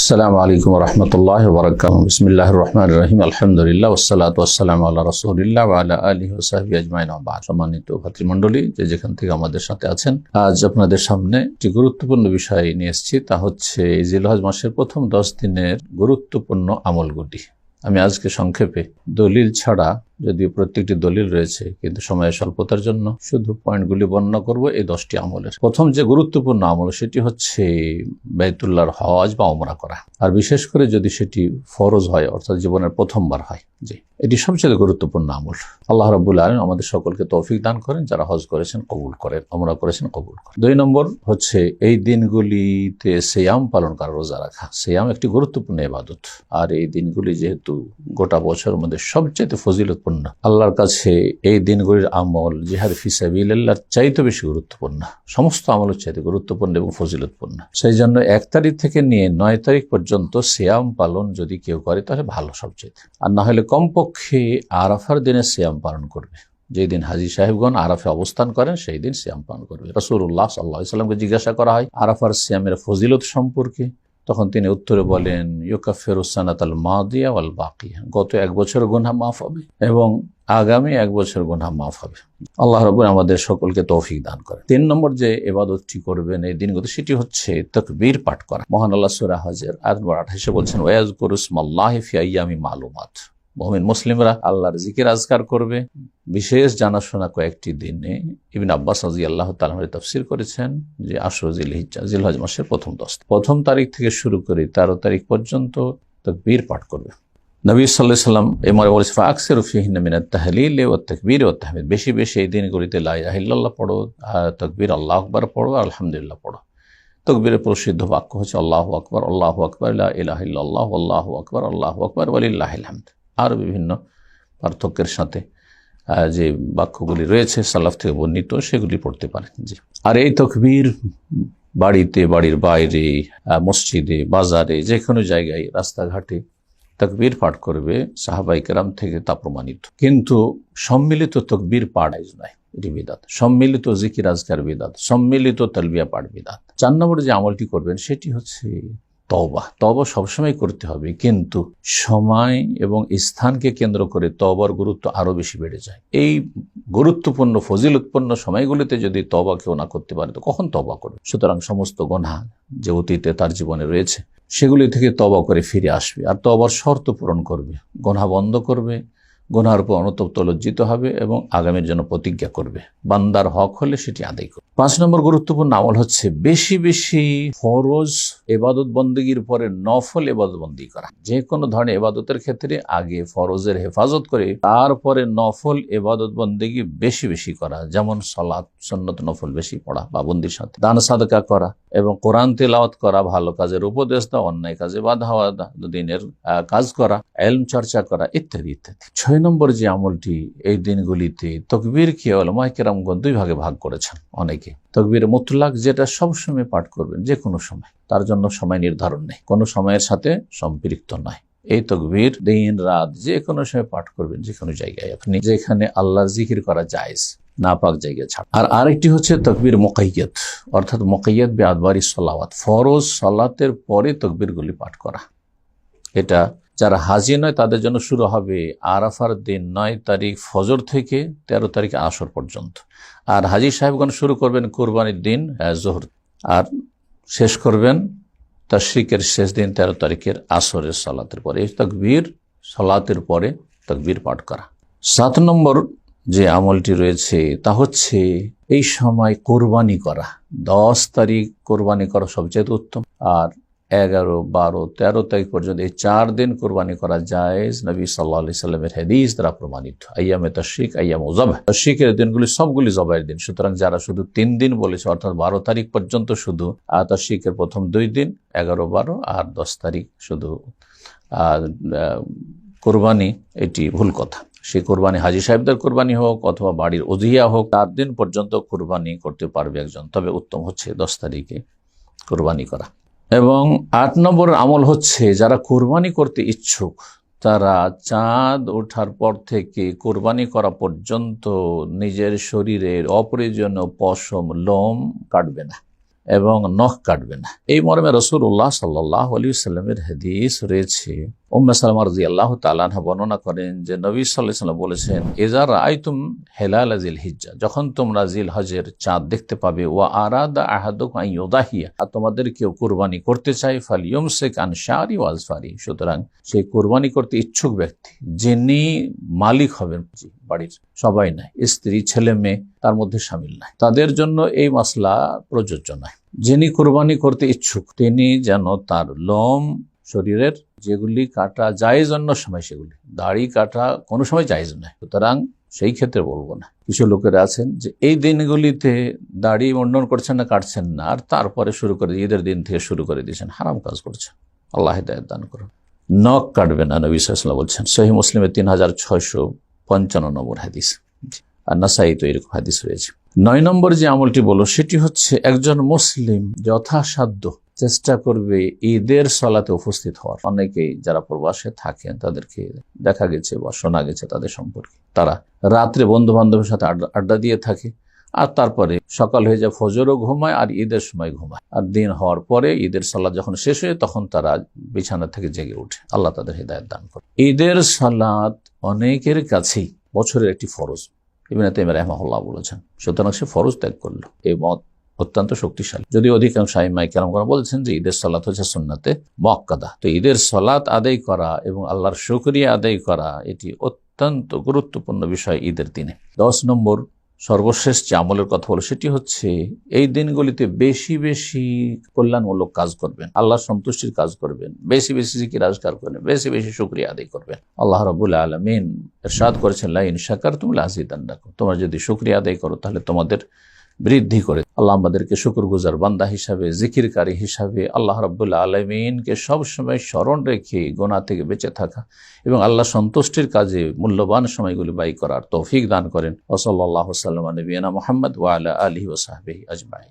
আসসালামু আলাইকুম রহমতুল্লাহ বরকাত বিসমিল্লাহ রহমান রহিম আলহামদুলিল্লাহ ওসালাত ওসালাম আল্লাহ রসুলিল্লাহ আল্লাহ আলী ওসাহি আজমাইন। আবাদ সম্মানিত ভাতৃমণ্ডলী, যে যেখান থেকে আমাদের সাথে আছেন, আজ আপনাদের সামনে একটি গুরুত্বপূর্ণ বিষয় নিয়ে এসেছি। তা হচ্ছে জিলহজ মাসের প্রথম দশ দিনের গুরুত্বপূর্ণ আমলগুলি। আমি আজকে সংক্ষেপে দলিল ছাড়া যদিও প্রত্যেকটি দলিল রয়েছে, কিন্তু সময়ের স্বল্পতার জন্য শুধু পয়েন্টগুলি বর্ণনা করব এই দশটি আমলের। প্রথম যে গুরুত্বপূর্ণ আমল, সেটি হচ্ছে বেতুল্লাহর হজ বা ওমরা করা। আর বিশেষ করে যদি সেটি ফরজ হয়, অর্থাৎ জীবনের প্রথমবার হয়, জি, এটি সবচেয়ে গুরুত্বপূর্ণ আমল। আল্লাহ রাবুল আলম আমাদের সকলকে তৌফিক দান করেন, যারা হজ করেছেন, কবুল করেন ওমরা করেছেন, কবুল করেন। দুই নম্বর হচ্ছে এই দিনগুলিতে সেয়াম পালন করা, রোজা রাখা। সেয়াম একটি গুরুত্বপূর্ণ ইবাদত। আর এই দিনগুলি যেহেতু গোটা বছরের মধ্যে সবচেয়ে ফজিলত গুরুত্বপূর্ণ। আল্লাহর কাছে এই দিনগুলির আমল, জিহাদ ফিসাবিল্লাহর চাইতে বেশি গুরুত্বপূর্ণ। সমস্ত আমলের চাইতে গুরুত্বপূর্ণ এবং ফজিলতপূর্ণ। সেই জন্য এক তারিখ থেকে নিয়ে নয় তারিখ পর্যন্ত শ্যাম পালন যদি কেউ করে, তাহলে ভালো সবচেয়ে। আর না হলে কমপক্ষে আরাফার দিনে শ্যাম পালন করবে। যেই দিন হাজি সাহেবগণ আরাফে অবস্থান করেন, সেই দিন শ্যাম পালন করবে। রসুল্লাহ সাল্লাহ সাল্লামকে জিজ্ঞাসা করা হয় আরাফার সিয়ামের ফজিলত সম্পর্কে। তখন তিনি উত্তরে বলেন ইয়োকা ফেরুসানাত আল মাদিয়া আল বাকিয়া। গত এক বছর গুনহা মাফ হবে এবং আগামী এক বছর গুনহা মাফ হবে। আল্লাহ রব আমাদের সকলকে তৌফিক দান করে তিন নম্বর যে এবাদতটি করবেন এই দিনগত, সেটি হচ্ছে তকবীর পাঠ করা। মহান আল্লাহ সুরা হাজের আট নম্বর আঠাশে বলছেন ওয়াজ করুসমাল্লাহ ফিয়াইয়ামি মালুমাত। মমিন মুসলিমরা আল্লাহর জিকির আজকার করবে। বিশেষ জানাশোনা কয়েকটি দিনে ইবিন আব্বাস রাজি আল্লাহ তালামের তফসির করেছেন যে আশর জিল হিজা জিলহজ মাসের প্রথম দশ প্রথম তারিখ থেকে শুরু করে তেরো তারিখ পর্যন্ত তকবীর পাঠ করবে। নবী সাল্লাহ সাল্লাম এমারে বলেছে আকসের ফিহিন মিনাত তাহলিল ও তকবীর ও তাহমিদ। বেশি বেশি এই দিনগুলিতে লাইল্লাহ পড়ো তকবীর আল্লাহ আকবর পড়ো আলহামদুলিল্লাহ পড়ো। তকবীরের প্রসিদ্ধ বাক্য হচ্ছে, আল্লাহ আকবর আল্লাহ আকবর ইলাহ আল্লাহ আল্লাহ আকবর আল্লাহ আকবর ওয়ালিল্লাহ আরও বিভিন্ন পার্থক্যের সাথে যে বাক্যগুলি রয়েছে, সালাফ থেকে বর্ণিত, সেগুলি পড়তে পারেন। জি। আর এই তকবীর বাড়িতে, বাড়ির বাইরে মসজিদে, বাজারে যে কোনো জায়গায়, রাস্তাঘাটে তকবীর পাঠ করবে সাহাবাই কেরাম থেকে তা প্রমাণিত। কিন্তু সম্মিলিত তকবীর পাঠ আইজ নয়, এটি বিদাত। সম্মিলিত জিকির আজকার বিদাত। সম্মিলিত তলবিয়া পাঠ বিদাত। চার নম্বরে যে আমলটি করবেন, সেটি হচ্ছে তবা তবা সবসময় করতে হবে, কিন্তু সময় এবং স্থানকে কেন্দ্র করে তবার গুরুত্ব আরও বেশি বেড়ে যায়। এই গুরুত্বপূর্ণ ফজিল উৎপন্ন সময়গুলিতে যদি তবা কেউ না করতে পারে, তো কখন তবা করবে? সুতরাং সমস্ত গণহা যে অতীতে তার জীবনে রয়েছে, সেগুলি থেকে তবা করে ফিরে আসবে। আর তবার শর্ত পূরণ করবে গণহা বন্ধ করবে গোনার উপর অনতপ্ত লজ্জিত হবে এবং আগামীর জন্য প্রতিজ্ঞা করবে। বান্দার হক হলে সেটি আদায় করবে। পাঁচ নম্বর গুরুত্বপূর্ণ আমল হচ্ছে বেশি বেশি ফরজ এবাদত বন্দীর পরে নফল এবাদত বন্দী করা। যে কোনো ধরনের এবাদতের ক্ষেত্রে আগে ফরজের হেফাজত করে তারপরে নফল এবাদত বন্দিগি বেশি বেশি করা। যেমন সলাৎ সন্নত নফল বেশি পড়া বা বন্দির সাথে। দান সাদকা করা এবং কোরআন তেলাওয়াত করা ভালো কাজের উপদেশ দেওয়া অন্যায় কাজে বাধা দিনের কাজ করা, এলম চর্চা করা, ইত্যাদি ইত্যাদি। ছয় নম্বর যে আমলটি এই দিনগুলিতে তকবীর কে অলমাইকেরামগণ দুই ভাগে ভাগ করেছেন অনেকে। তকবীর মুতলাক যেটা সবসময় পাঠ করবেন, যে কোনো সময়। তার জন্য সময় নির্ধারণ নেই। কোনো সময়ের সাথে সম্পৃক্ত নয়। এই তকবির দিন, রাত যে কোনো সময় পাঠ করবেন, যে কোনো জায়গায় আপনি, যেখানে আল্লাহর জিকির করা যায় নাপাক জায়গায় ছাড়। আর আরেকটি হচ্ছে তকবির মোকাইয়ত অর্থাৎ মোকাইয়ত বে আদবারি সলাওয়াত, ফরজ সলাতের পরে তকবিরগুলি পাঠ করা। এটা যারা হাজি নয় তাদের জন্য শুরু হবে আরাফার দিন নয় তারিখ ফজর থেকে ১৩ তারিখ আসর পর্যন্ত। আর হাজি সাহেবগণ শুরু করবেন কোরবানির দিন জোহর। আর শেষ করবেন তশরিকের শেষ দিন ১৩ তারিখের আসরের সলাতের পরে। এই তকবীর সলাতের পরে তকবীর পাঠ করা। সাত নম্বর যে আমলটি রয়েছে, তা হচ্ছে এই সময় কোরবানি করা। দশ তারিখ কোরবানি করা সবচেয়ে উত্তম। আর এগারো, বারো, তেরো তারিখ পর্যন্ত এই চার দিন কোরবানি করা যায় নবী সাল্লা সাল্লামের হেদিস দ্বারা প্রমাণিত। আয়ামে তশিক আয়াম ওজব তশিকের দিনগুলি সবগুলি জবাইয়ের দিন। সুতরাং যারা শুধু তিন দিন বলেছে, অর্থাৎ বারো তারিখ পর্যন্ত শুধু, আর তশিকের প্রথম দুই দিন, এগারো, বারো, আর দশ তারিখ শুধু, আর কোরবানি এটি ভুল কথা। সে কোরবানি হাজি সাহেবদের কোরবানি হোক অথবা বাড়ির অজিয়া হোক, চার দিন পর্যন্ত কোরবানি করতে পারবে একজন। তবে উত্তম হচ্ছে দশ তারিখে কোরবানি করা। এবং আট নম্বর আমল হচ্ছে, যারা কোরবানি করতে ইচ্ছুক, তারা চাঁদ ওঠার পর থেকে কোরবানি করা পর্যন্ত নিজের শরীরের অপ্রয়োজনীয় পশম, লোম কাটবে না। এবং নখ কাটবে না। এই মর্মে রসুল্লাহ সাল্লাহ আলী সাল্লামের হাদিস রয়েছে। উম্মে সালমা আল্লাহ তালানহা বর্ণনা করেন যে, নবী সাল্লাহ সাল্লাম বলেছেন এজার আইতুম হেলাল জিল হিজ্জা যখন তোমরা জিল হজের চাঁদ দেখতে পাবে ও আরাদা আহাদুক আইয়দাহিয়া আর তোমাদের কেউ কুরবানি করতে চায় ফাল ইয়মসেক আন শারি ওয়াজফারি সুতরাং সেই কুরবানি করতে ইচ্ছুক ব্যক্তি, যিনি মালিক হবেন বাড়ির সবাই নাই স্ত্রী, ছেলে, মেয়ে, তার মধ্যে সামিল নাই তাদের জন্য এই মাসলা প্রযোজ্য নয়। যিনি কোরবানি করতে ইচ্ছুক, তিনি যেন তার লোম শরীরের যেগুলি কাটা জায়েজ অন্য সময় সেগুলি, দাড়ি কাটা কোনো সময় জায়েজ নয়। সুতরাং সেই ক্ষেত্রে বলব না। কিছু লোকেরা আছেন যে এই দিনগুলিতে দাড়ি মন্ডন করছেন না, কাটছেন না, আর তারপরে শুরু করে ঈদের দিন থেকে শুরু করে দিয়েছেন, হারাম কাজ করছেন। আল্লাহ হেদায়ত দান করুন। নখ কাটবে না, নবী সাল্লাম বলছেন। সহি মুসলিমের তিন হাজার ছয়শো পঞ্চান্ন নম্বর হাদিস। আর নাসাই তো এরকম হাদিস রয়েছে। নয় নম্বর যে আমলটি বলো, সেটি হচ্ছে একজন মুসলিম যথাসাধ্য চেষ্টা করবে ঈদের সলাতে উপস্থিত হওয়ার। অনেকেই যারা প্রবাসে থাকেন, তাদেরকে দেখা গেছে বা শোনা গেছে তাদের সম্পর্কে। তারা রাত্রে বন্ধু বান্ধবের সাথে আড্ডা দিয়ে থাকে আর তারপরে সকাল হয়ে যায়, ফজরও ঘুমায় আর ঈদের সময় ঘুমায়। আর দিন হওয়ার পরে ঈদের সালাদ যখন শেষ হয়ে, তখন তারা বিছানা থেকে জেগে ওঠে। আল্লাহ তাদের হৃদায়ত দান করে ঈদের সালাদ অনেকের কাছেই বছরের একটি ফরজ। ইবিন তেম রহমাহুল্লাহ বলেছেন, সুতরাং সে ফরজ ত্যাগ করল। এই মত অত্যন্ত শক্তিশালী। যদি অধিকাংশ আইমাই কেরাম করা বলছেন যে ঈদের সলাত হচ্ছে সুন্নাতে মক্কাদা তো ঈদের সলাত আদায় করা এবং আল্লাহর শুক্রিয়া আদায় করা এটি অত্যন্ত গুরুত্বপূর্ণ বিষয় ঈদের দিনে। দশ নম্বর সর্বশেষ যে আমলের কথা বলো, সেটি হচ্ছে এই দিনগুলিতে বেশি বেশি কল্যাণমূলক কাজ করবেন, আল্লাহ সন্তুষ্টির কাজ করবেন, বেশি বেশি জিকির আজকার করবেন, বেশি বেশি শুক্রিয়া আদায় করবেন। আল্লাহ রবুল আলমিন এরশাদ করেছেন, লাইন শাকার তুমি লাজিদান রাখো তোমরা যদি শুক্রিয়া আদায় করো, তাহলে তোমাদের বৃদ্ধি করে। আল্লাহ আমাদেরকে শুকুর গুজার বান্দা হিসাবে, জিকিরকারী হিসাবে আল্লাহ রব্বুল্লা আলমিনকে সবসময় স্মরণ রেখে গোনা থেকে বেঁচে থাকা এবং আল্লাহ সন্তুষ্টির কাজে মূল্যবান সময়গুলি বাই করার তৌফিক দান করেন। ওসল্লাহ সাল্লাম নবীনা মোহাম্মদ ওয়ালা আলহি ওসাহাবি আজমাই